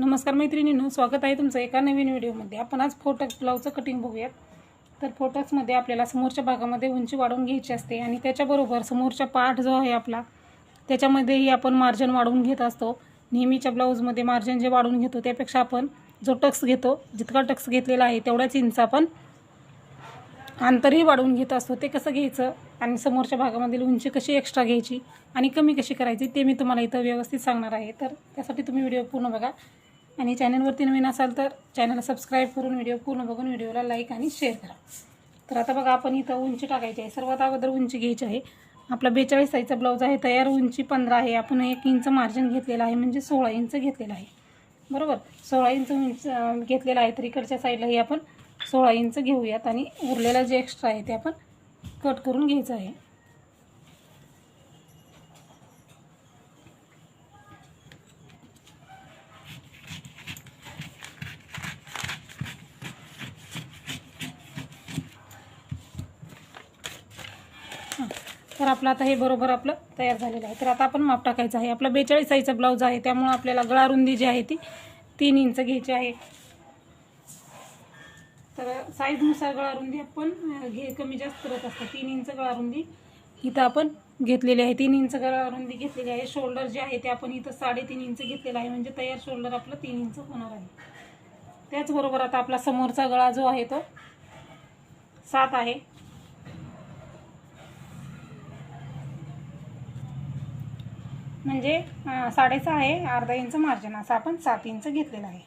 नमस्कार मैत्रिणींनो स्वागत आहे तुमचं एका नवीन व्हिडिओमध्ये. आपण आज फोटक्स ब्लाऊजचं कटिंग बघूयात. तर फोटक्समध्ये आपल्याला समोरच्या भागामध्ये उंची वाढवून घ्यायची असते आणि त्याच्याबरोबर समोरचा पाठ जो आहे आपला त्याच्यामध्येही आपण मार्जिन वाढवून घेत असतो. नेहमीच्या ब्लाऊजमध्ये मार्जिन जे वाढवून घेतो त्यापेक्षा आपण जो टक्स घेतो जितका टक्स घेतलेला आहे तेवढ्याच इंच आपण अंतरही वाढवून घेत असतो. ते कसं घ्यायचं आणि समोरच्या भागामधील उंची कशी एक्स्ट्रा घ्यायची आणि कमी कशी करायची ते मी तुम्हाला इथं व्यवस्थित सांगणार आहे. तर त्यासाठी तुम्ही व्हिडिओ पूर्ण बघा. आणि चॅनलवरती नवीन असाल तर चॅनलला सबस्क्राईब करून व्हिडिओ पूर्ण बघून व्हिडिओला लाईक आणि शेअर करा. तर आता बघा आपण इथं उंची टाकायची आहे. सर्वात अगोदर उंची घ्यायची आहे. आपला बेचाळीस साईजचा ब्लाऊज आहे. तयार उंची पंधरा आहे. आपण एक इंच मार्जिन घेतलेलं आहे म्हणजे सोळा इंच घेतलेलं आहे. बरोबर? सोळा इंच उंच घेतलेलं आहे. तर इकडच्या साईडलाही आपण सोळा इंच घेऊयात आणि उरलेलं जे एक्स्ट्रा आहे ते आपण कट करून घ्यायचं आहे. आपलं आता हे बरोबर आपलं तयार झालेलं आहे. तर आता आपण माप टाकायचं आहे. आपला बेचाळीस साईजचा ब्लाऊज आहे. त्यामुळं आपल्याला गळा रुंदी जी आहे ती तीन इंच घ्यायची आहे. तर साईजनुसार गळा रुंदी आपण घे कमी जास्त करत असतो. तीन इंच गळा रुंदी इथं आपण घेतलेली आहे. तीन इंच गळा रुंदी घेतलेली आहे. शोल्डर जे आहे ते आपण इथं साडेतीन इंच घेतलेलं आहे. म्हणजे तयार शोल्डर आपलं तीन इंच होणार आहे. त्याचबरोबर आता आपला समोरचा गळा जो आहे तो सात आहे. म्हणजे साडेसहा आहे अर्धा इंच मार्जिन असं आपण सात इंच घेतलेलं आहे.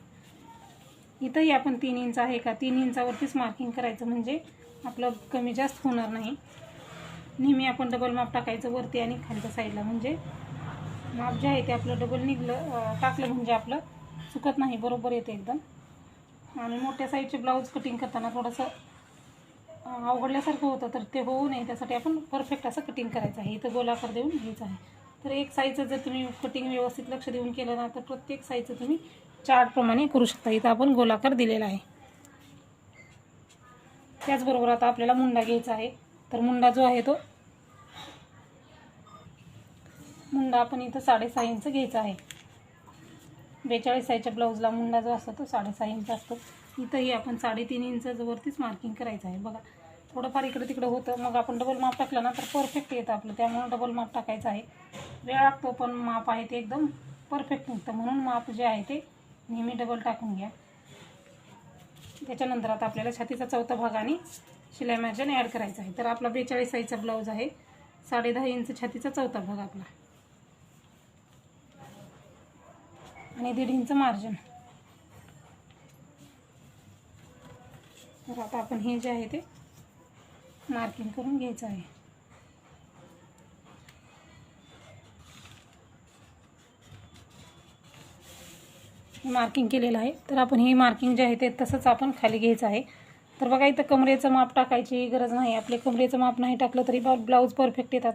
इथंही आपण तीन इंच आहे का? तीन इंचावरतीच मार्किंग करायचं म्हणजे आपलं कमी जास्त होणार नाही. नेहमी आपण डबल माप टाकायचं वरती आणि खालच्या साईडला म्हणजे माप जे आहे ते आपलं डबल निघलं टाकलं म्हणजे आपलं चुकत नाही बरोबर येते एकदम. आणि मोठ्या साईजचे ब्लाऊज कटिंग करताना थोडंसं अवघडल्यासारखं होतं तर ते होऊ नये. त्यासाठी आपण परफेक्ट असं कटिंग करायचं आहे. इथं गोलाकार देऊन घ्यायचं आहे. तर एक साईजचं जर तुम्ही कटिंग व्यवस्थित लक्ष देऊन केलं ना तर प्रत्येक साईजचं तुम्ही चार्टप्रमाणे करू शकता. इथं आपण गोलाकार दिलेला आहे. त्याचबरोबर आता आपल्याला मुंडा घ्यायचा आहे. तर मुंडा जो आहे तो मुंडा आपण इथं साडेसहा इंच घ्यायचा आहे. बेचाळीस साईजच्या ब्लाऊजला मुंडा जो असतो तो साडेसहा इंच असतो. इथंही आपण साडेतीन इंचवरतीच मार्किंग करायचं आहे. बघा थोडंफार इकडं तिकडं होतं. मग आपण डबल माप टाकलं ना तर परफेक्ट येतं आपलं. त्यामुळं डबल माप टाकायचं आहे. वेळ लागतो पण माप आहे ते एकदम परफेक्ट निघतं. म्हणून माप जे आहे ते नेहमी डबल टाकून घ्या. त्याच्यानंतर आता आपल्याला छातीचा चौथा भाग आणि शिलाई मार्जन ॲड करायचं आहे. तर आपला बेचाळीस साईजचा ब्लाऊज आहे. साडे दहा इंच छातीचा चौथा भाग आपला. आणि दीड इंच मार्जिन तर आता आपण हे जे आहे ते मार्किंग करून घ्यायचं आहे. मार्किंग केलेलं आहे. तर आपण हे मार्किंग जे आहे ते तसंच आपण खाली घ्यायचं आहे. तर बघा इथं कमरेचं माप टाकायची गरज नाही. आपले कमरेचं माप नाही टाकलं तरी ब्लाऊज परफेक्ट येतात.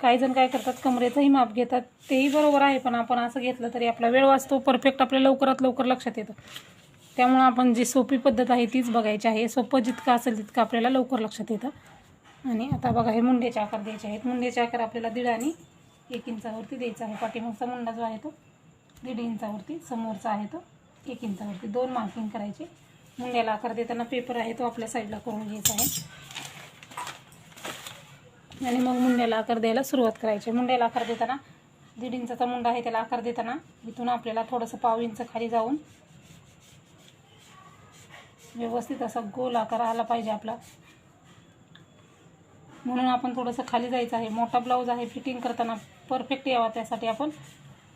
काही जण काय करतात कमरेचंही माप घेतात. तेही बरोबर आहे पण आपण असं घेतलं तरी आपला वेळ वाचतो. परफेक्ट आपल्या लवकरात लवकर लक्षात येतं. त्यामुळं आपण जी सोपी पद्धत आहे तीच बघायची आहे. सोपं जितकं असेल तितकं आपल्याला लवकर लक्षात येतं. आणि आता बघा हे मुंडेचे आकार द्यायचे आहेत. मुंडेचे आकार आपल्याला दीड आणि एक इंचावरती द्यायचा आहे. पाठीमागचा मुंडा जो आहे तो दीड इंचावरती समोरचा आहे तो एक इंचावरती. दोन मार्किंग करायचे. मुंड्याला आकार देताना पेपर आहे तो आपल्या साईडला करून घ्यायचा आहे. आणि मग मुंड्याला आकार द्यायला सुरुवात करायची. मुंड्याला आकार देताना दीड इंचाचा मुंडा आहे त्याला आकार देताना इथून आपल्याला थोडंसं पाव इंच खाली जाऊन व्यवस्थित असा गोल आकार आला पाहिजे आपला. म्हणून आपण थोडंसं खाली जायचं आहे. मोठा ब्लाऊज आहे. फिटिंग करताना परफेक्ट यावा त्यासाठी आपण.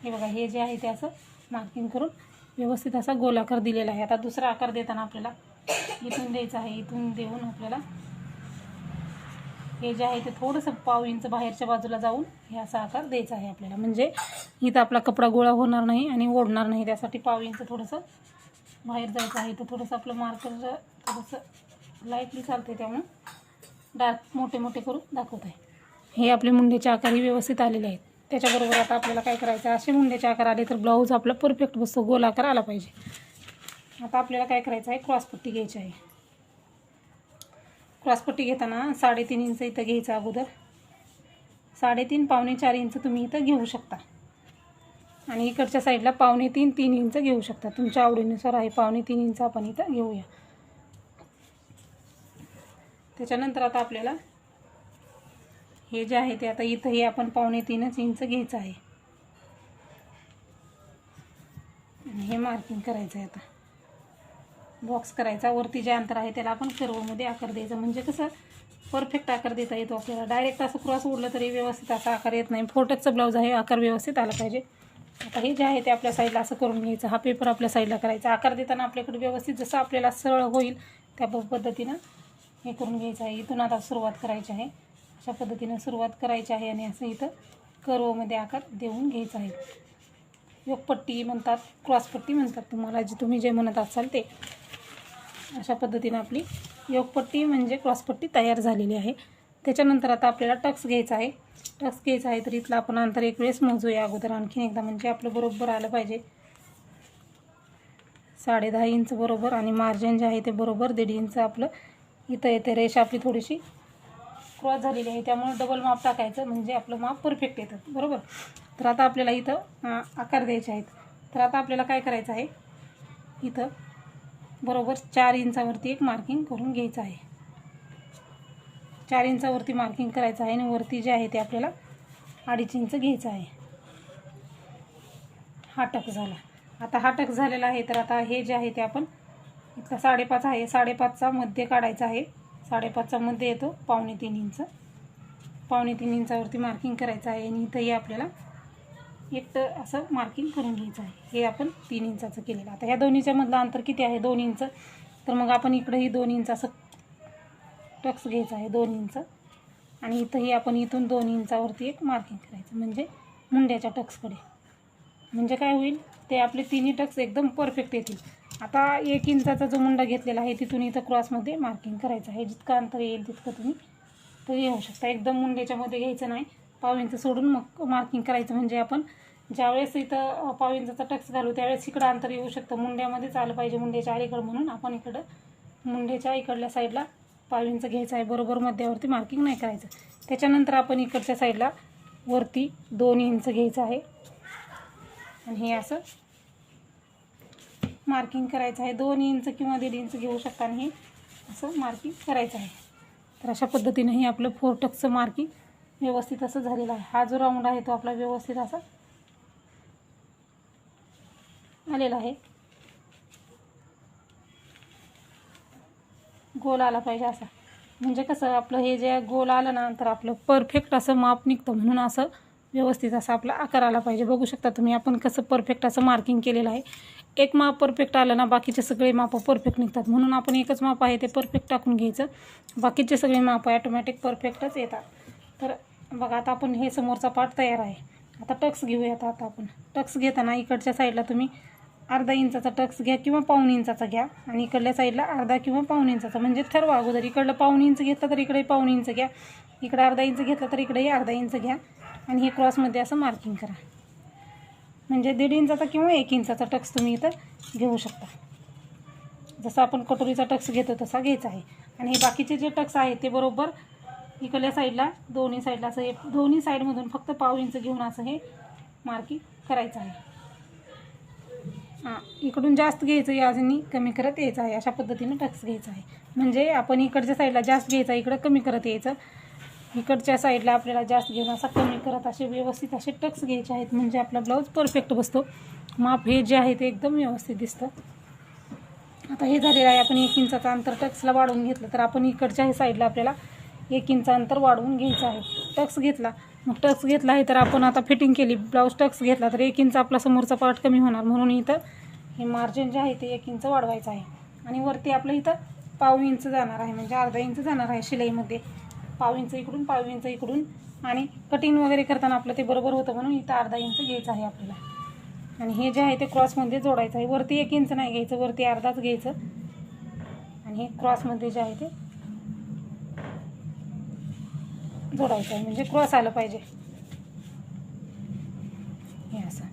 हे बघा हे जे आहे ते असं मार्किंग करून व्यवस्थित असा गोलाकार दिलेला आहे. आता दुसरा आकार देताना आपल्याला इथून द्यायचं आहे इथून देऊन आपल्याला हे जे आहे ते थोडंसं पाव इंच बाहेरच्या बाजूला जाऊन हे असा आकार द्यायचा आहे आपल्याला. म्हणजे इथं आपला कपडा गोळा होणार नाही आणि ओढणार नाही. त्यासाठी पाव इंच थोडंसं बाहेर जायचं आहे. तर थोडंसं आपलं मार्कर थोडंसं लाईटली चालते त्यामुळं डार्क मोठे मोठे करून दाखवत आहे. हे आपले मुंडेचे आकारही व्यवस्थित आलेले आहेत. त्याच्याबरोबर आता आपल्याला काय करायचं आहे? असे मुंड्याचे आकार आले तर ब्लाऊज आपला परफेक्ट बसतो गोल आकार आला पाहिजे. आता आपल्याला काय करायचं आहे? क्रॉसपट्टी घ्यायची आहे. क्रॉसपट्टी घेताना साडेतीन इंच इथं घ्यायचं अगोदर. साडेतीन पावणे चार इंच तुम्ही इथं घेऊ शकता. आणि इकडच्या साईडला पावणे तीन तीन इंच घेऊ शकता. तुमच्या आवडीनुसार आहे. पावणे तीन इंच आपण इथं घेऊया. त्याच्यानंतर आता आपल्याला हे जे आहे ते आता इथंही आपण पावणे तीनच इंच घ्यायचं आहे. आणि हे मार्किंग करायचं आहे आता. बॉक्स करायचा वरती जे अंतर आहे त्याला आपण सर्वमध्ये आकार द्यायचा. म्हणजे कसं परफेक्ट आकार देता येतो आपल्याला. डायरेक्ट असं क्रॉस उडलं तरी व्यवस्थित असा आकार येत नाही. फोटोचं ब्लाऊज आहे आकार व्यवस्थित आला पाहिजे. आता हे जे आहे ते आपल्या साईडला असं करून घ्यायचं. हा पेपर आपल्या साईडला करायचा. आकार देताना आपल्याकडे व्यवस्थित जसं आपल्याला सरळ होईल त्या पद्धतीनं हे करून घ्यायचं आहे. इथून आता सुरुवात करायची आहे. अशा पद्धतीनं सुरुवात करायची आहे आणि असं इथं कर्वमध्ये आकार देऊन घ्यायचा आहे. योगपट्टी म्हणतात क्रॉसपट्टी म्हणतात. तुम्हाला जे तुम्ही जे म्हणत असाल ते. अशा पद्धतीनं आपली योगपट्टी म्हणजे क्रॉसपट्टी तयार झालेली आहे. त्याच्यानंतर आता आपल्याला टक्स घ्यायचा आहे. टक्स घ्यायचा आहे तर इथलं आपण अंतर एक वेळेस मोजूया अगोदर. आणखीन एकदा म्हणजे आपलं बरोबर आलं पाहिजे. साडे दहा इंच बरोबर आणि मार्जिन जे आहे ते बरोबर दीड इंच आपलं. इथं येते रेष आपली थोडीशी क्रॉस झालेली आहे त्यामुळे डबल माप टाकायचं म्हणजे आपलं माप परफेक्ट येतं. बरोबर? तर आता आपल्याला इथं आकार द्यायचे आहेत. तर आता आपल्याला काय करायचं आहे? इथं बरोबर चार इंचावरती एक मार्किंग करून घ्यायचं आहे. चार इंचावरती मार्किंग करायचं आहे आणि वरती जे आहे ते आपल्याला अडीच इंच घ्यायचं आहे. हा टक झाला. आता हा टक झालेला आहे तर आता हे जे आहे ते आपण इथला साडेपाच आहे. साडेपाचचा मध्य काढायचा आहे. साडेपाचसामध्ये येतो पावणे तीन इंच पावणे तीन इंचावरती मार्किंग करायचं आहे आणि इथंही आपल्याला एक तर असं मार्किंग करून घ्यायचं आहे. हे आपण तीन इंचाचं केलेलं आता ह्या दोन्हीच्या मधलं अंतर किती आहे? दोन इंच. तर मग आपण इकडंही दोन इंच असं टक्स घ्यायचं आहे दोन इंच. आणि इथंही आपण इथून दोन इंचावरती एक मार्किंग करायचं. म्हणजे मुंड्याच्या टक्सकडे म्हणजे काय होईल? ते आपले तिन्ही टक्स एकदम परफेक्ट येतील. आता एक इंचाचा जो मुंडा घेतलेला आहे तिथून इथं क्रॉसमध्ये मार्किंग करायचं आहे. जितकं अंतर येईल तितकं तुम्ही तो येऊ शकता. एकदम मुंड्याच्यामध्ये घ्यायचं नाही. पाव इंच सोडून मग मार्किंग करायचं म्हणजे आपण ज्यावेळेस इथं पाव इंचाचा टक्स घालू त्यावेळेस इकडं अंतर येऊ शकतं. मुंड्यामध्येच आलं पाहिजे मुंड्याच्या अलीकडं म्हणून आपण इकडं मुंड्याच्या इकडल्या साईडला पाव इंच घ्यायचं आहे. बरोबर मध्यावरती मार्किंग नाही करायचं. त्याच्यानंतर आपण इकडच्या साईडला वरती दोन इंच घ्यायचं आहे. आणि हे असं मार्किंग करायचं आहे. दोन इंच किंवा दीड इंच घेऊ शकता आणि हे असं मार्किंग करायचं आहे. तर अशा पद्धतीने हे आपलं फोर टक्सचं मार्किंग व्यवस्थित असं झालेलं आहे. हा जो राऊंड आहे तो आपला व्यवस्थित असा आलेला आहे. गोल आला पाहिजे असा. म्हणजे कसं आपलं हे जे गोल आलं ना तर आपलं परफेक्ट असं माप निघतं म्हणून असं व्यवस्थित असा आपला आकार आला पाहिजे. बघू शकता तुम्ही आपण कसं परफेक्ट असं मार्किंग केलेलं आहे. एक माप परफेक्ट आलं ना बाकीचे सगळे माप परफेक्ट निघतात. म्हणून आपण एकच माप आहे ते परफेक्ट टाकून घ्यायचं. बाकीचे सगळे माप ॲटोमॅटिक परफेक्टच येतात. तर बघा आता आपण हे समोरचा पार्ट तयार आहे. आता टक्स घेऊयात आता आपण. टक्स घेताना इकडच्या साईडला तुम्ही अर्धा इंचाचा टक्स घ्या किंवा पाऊण इंचाचा घ्या. आणि इकडल्या साईडला अर्धा किंवा पाऊण इंचाचा. म्हणजे ठरवा अगोदर. इकडलं पाऊण इंच घेतलं तर इकडे पाऊण इंच घ्या. इकडे अर्धा इंच घेतलं तर इकडेही अर्धा इंच घ्या. आणि हे क्रॉसमध्ये असं मार्किंग करा. म्हणजे दीड इंचाचा किंवा एक इंचाचा टक्स तुम्ही इथं घेऊ शकता. जसं आपण कटोरीचा टक्स घेतो तसा घ्यायचा आहे. आणि हे बाकीचे जे टक्स आहेत ते बरोबर इकडल्या साईडला दोन्ही साईडला असं हे दोन्ही साईडमधून फक्त पाव इंच घेऊन असं हे मार्किंग करायचं आहे. हां इकडून जास्त घ्यायचं याजनी कमी करत यायचं आहे. अशा पद्धतीनं टक्स घ्यायचा आहे. म्हणजे आपण इकडच्या साईडला जास्त घ्यायचा इकडं कमी करत यायचं. इकडच्या साईडला आपल्याला जास्त घेऊन असा कमी करत असे व्यवस्थित असे टक्स घ्यायचे आहेत म्हणजे आपला ब्लाऊज परफेक्ट बसतो. माप हे जे आहे ते एकदम व्यवस्थित दिसतं. आता हे झालेलं आहे आपण एक इंचाचं अंतर टक्सला वाढवून घेतलं तर आपण इकडच्या साईडला आपल्याला एक इंच अंतर वाढवून घ्यायचं आहे. टक्स घेतला मग टक्स घेतला आहे तर आपण आता फिटिंग केली ब्लाऊज टक्स घेतला तर एक इंच आपला समोरचा पार्ट कमी होणार. म्हणून इथं हे मार्जिन जे आहे ते एक इंच वाढवायचं आहे. आणि वरती आपलं इथं पाव इंच जाणार आहे म्हणजे अर्धा इंच जाणार आहे शिलाईमध्ये. पाव इंच इकडून पाव इंच इकडून. आणि कटिंग वगैरे करताना आपलं ते बरोबर होतं म्हणून इथं अर्धा इंच घ्यायचं आहे आपल्याला. आणि हे जे आहे ते क्रॉसमध्ये जोडायचं आहे. वरती एक इंच नाही घ्यायचं वरती अर्धाच घ्यायचं. आणि हे क्रॉसमध्ये जे आहे ते जोडायचं आहे. म्हणजे क्रॉस आलं पाहिजे. हे असं.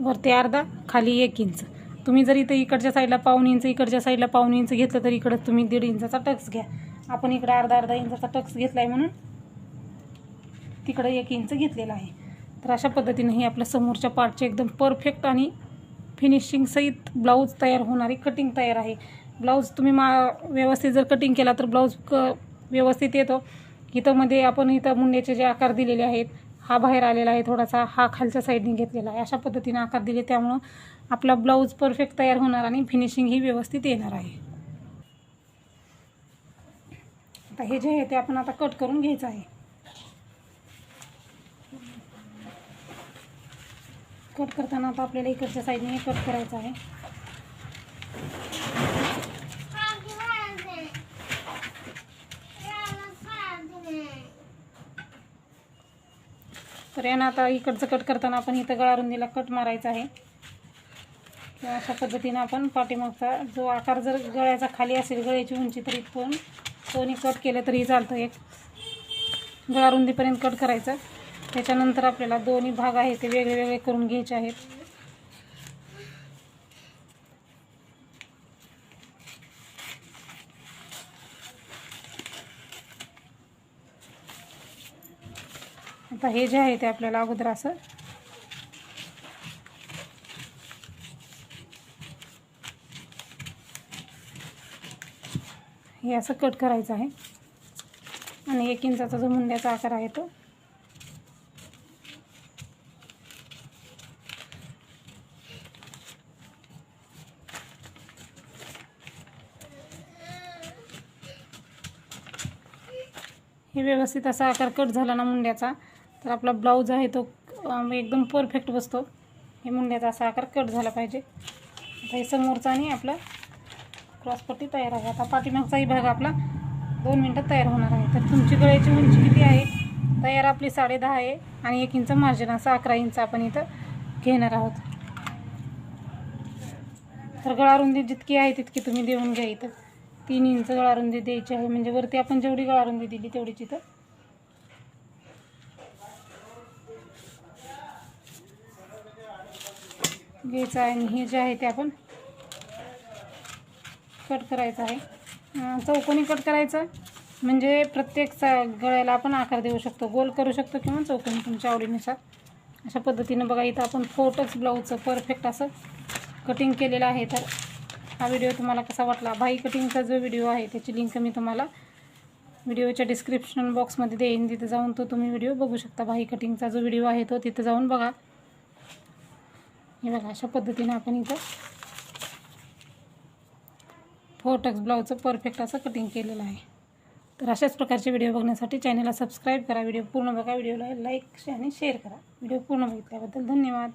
वरती अर्धा खाली एक इंच तुम्ही जर इथं इकडच्या साईडला पाऊन इंच इकडच्या साईडला पाऊन इंच घेतलं तर इकडं तुम्ही दीड इंचाचा टक्स घ्या. आपण इकडं अर्धा अर्धा इंचाचा टक्स घेतला आहे म्हणून तिकडं एक इंच घेतलेला आहे. तर अशा पद्धतीने ही आपल्या समोरच्या पार्टचे एकदम परफेक्ट आणि फिनिशिंगसहित ब्लाऊज तयार होणारी कटिंग तयार आहे. ब्लाऊज तुम्ही मा व्यवस्थित जर कटिंग केला तर ब्लाऊज क व्यवस्थित येतो. इथं मध्ये आपण इथं मुंड्याचे जे आकार दिलेले आहेत हा बाहेर आलेला आहे थोडासा हा खालच्या साईडने घेतलेला आहे. अशा पद्धतीने आकार दिले त्यामुळं आपला ब्लाऊज परफेक्ट तयार होणार आणि फिनिशिंग ही व्यवस्थित येणार आहे. आता हे जे आहे ते आपण आता कट करून घ्यायचं आहे. कट करताना आता आपल्याला इकडच्या साईडने कट करायचं आहे. तर यानं आता इकडचं कट करताना आपण इथं गळारुंदीला कट मारायचा आहे. किंवा अशा पद्धतीनं आपण पाठीमागचा जो आकार जर गळ्याचा खाली असेल गळ्याची उंची तरी पण कोणी कट केलं तरी चालतं. एक गळारुंदीपर्यंत कट करायचं. त्याच्यानंतर आपल्याला दोन्ही भाग आहे ते वेगळे वेगळे करून घ्यायचे आहेत. आता हे जे आहे ते आपल्याला अगोदर असं हे असं कट करायचं आहे. आणि एक इंचाचा जो मुंड्याचा आकार आहे तो. हे व्यवस्थित असा आकार कट झाला ना मुंड्याचा तर आपला ब्लाऊज आहे तो एकदम परफेक्ट बसतो. हे मुंड्याचा असा आकार कट झाला पाहिजे. आता हे समोरचा आणि आपला क्रॉसपट्टी तयार आहे. आता पाठीमागचाही भाग आपला दोन मिनटात तयार होणार आहे. तर तुमची गळ्याची उंची किती आहे? तयार आपली साडेदहा आहे आणि एक इंच मार्जिन असं अकरा इंच आपण इथं घेणार आहोत. तर गळारुंदी जितकी आहे तितकी तुम्ही देऊन घ्या इथं. तीन इंच गळारुंदी द्यायची आहे. म्हणजे वरती आपण जेवढी गळारुंदी दिली तेवढीच इथं. घ्यायचं आहे आणि हे जे आहे ते आपण कट करायचं आहे. चौकोनी कट करायचं. म्हणजे प्रत्येक सा गळ्याला आपण आकार देऊ शकतो. गोल करू शकतो किंवा चौकोनी तुमच्या आवडीनुसार. अशा पद्धतीनं बघा इथं आपण फोटोच ब्लाऊजचं परफेक्ट असं कटिंग केलेलं आहे. तर हा व्हिडिओ तुम्हाला कसा वाटला? भाई कटिंगचा जो व्हिडिओ आहे त्याची लिंक मी तुम्हाला व्हिडिओच्या डिस्क्रिप्शन बॉक्समध्ये देईन. तिथं जाऊन तो तुम्ही व्हिडिओ बघू शकता. भाई कटिंगचा जो व्हिडिओ आहे तो तिथं जाऊन बघा. हे बघा अशा पद्धतीने आपण इथं फोटक्स ब्लाऊजचं परफेक्ट असं कटिंग केलेलं आहे. तर अशाच प्रकारचे व्हिडिओ बघण्यासाठी चॅनलला सबस्क्राईब करा. व्हिडिओ पूर्ण बघा. व्हिडिओला लाईक आणि शेअर करा. व्हिडिओ पूर्ण बघितल्याबद्दल धन्यवाद.